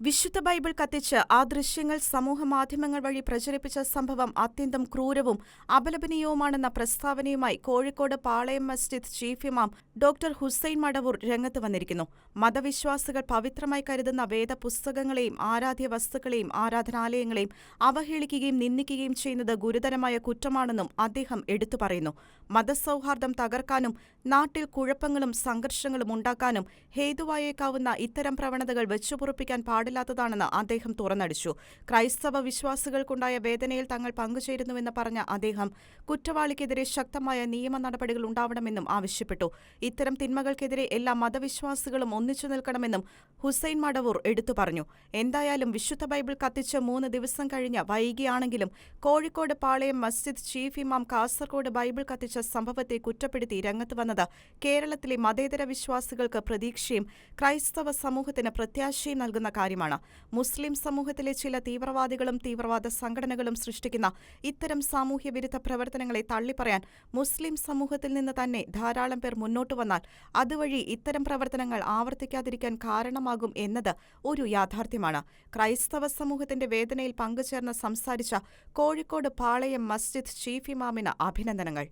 വിശുദ്ധ ബൈബിൾ കത്തിച്ച് ആ ദൃശ്യങ്ങൾ സമൂഹമാധ്യമങ്ങൾ വഴി പ്രചരിപ്പിച്ച സംഭവം അത്യന്തം ക്രൂരവും അപലപനീയവുമാണെന്ന പ്രസ്താവനയുമായി കോഴിക്കോട് പാളയം മസ്ജിദ് ചീഫ് ഇമാം ഡോക്ടർ ഹുസൈൻ മടവൂർ രംഗത്ത് വന്നിരിക്കുന്നു. മതവിശ്വാസികൾ പവിത്രമായി കരുതുന്ന വേദപുസ്തകങ്ങളെയും ആരാധ്യ വസ്തുക്കളെയും ആരാധനാലയങ്ങളെയും അവഹേളിക്കുകയും നിന്ദിക്കുകയും ചെയ്യുന്നത് ഗുരുതരമായ കുറ്റമാണെന്നും അദ്ദേഹം എടുത്തു പറയുന്നു. മതസൗഹാർദ്ദം തകർക്കാനും നാട്ടിൽ കുഴപ്പങ്ങളും സംഘർഷങ്ങളും ഉണ്ടാക്കാനും ഹേതുവായേക്കാവുന്ന ഇത്തരം പ്രവണതകൾ വെച്ചുപുറപ്പിക്കാൻ പാടില്ലാത്തതാണെന്ന് അദ്ദേഹം തുറന്നടിച്ചു. ക്രൈസ്തവ വിശ്വാസികൾക്കുണ്ടായ വേദനയിൽ തങ്ങൾ പങ്കുചേരുന്നുവെന്ന് പറഞ്ഞ അദ്ദേഹം കുറ്റവാളിക്കെതിരെ ശക്തമായ നിയമ നടപടികൾ ഉണ്ടാവണമെന്നും ആവശ്യപ്പെട്ടു. ഇത്തരം തിന്മകൾക്കെതിരെ എല്ലാ മതവിശ്വാസികളും ഒന്നിച്ചു നിൽക്കണമെന്നും ഹുസൈൻ മടവൂർ എടുത്തു പറഞ്ഞു. എന്തായാലും വിശുദ്ധ ബൈബിൾ കത്തിച്ച് മൂന്ന് ദിവസം കഴിഞ്ഞ വൈകിയാണെങ്കിലും കോഴിക്കോട് പാളയം മസ്ജിദ് ചീഫ് ഇമാം കാസർകോട് ബൈബിൾ കത്തിച്ച സംഭവത്തെ കുറ്റപ്പെടുത്തി രംഗത്ത് വന്നത് കേരളത്തിലെ മതേതര വിശ്വാസികൾക്ക് പ്രതീക്ഷയും ക്രൈസ്തവ സമൂഹത്തിന് പ്രത്യാശയും നൽകുന്ന കാര്യമാണ് മുസ്ലിം സമൂഹത്തിലെ ചില തീവ്രവാദികളും തീവ്രവാദ സംഘടനകളും സൃഷ്ടിക്കുന്ന ഇത്തരം സാമൂഹ്യ വിരുദ്ധ പ്രവർത്തനങ്ങളെ തള്ളിപ്പറയാൻ മുസ്ലിം സമൂഹത്തിൽ നിന്ന് തന്നെ ധാരാളം പേർ മുന്നോട്ട് വന്നാൽ അതുവഴി ഇത്തരം പ്രവർത്തനങ്ങൾ ആവർത്തിക്കാതിരിക്കാൻ കാരണമാകും എന്നത് ഒരു യാഥാർത്ഥ്യമാണ്. ക്രൈസ്തവ സമൂഹത്തിന്റെ വേദനയിൽ പങ്കുചേർന്ന് സംസാരിച്ച കോഴിക്കോട് പാളയം മസ്ജിദ് ചീഫ് ഇമാമിന് അഭിനന്ദനങ്ങൾ.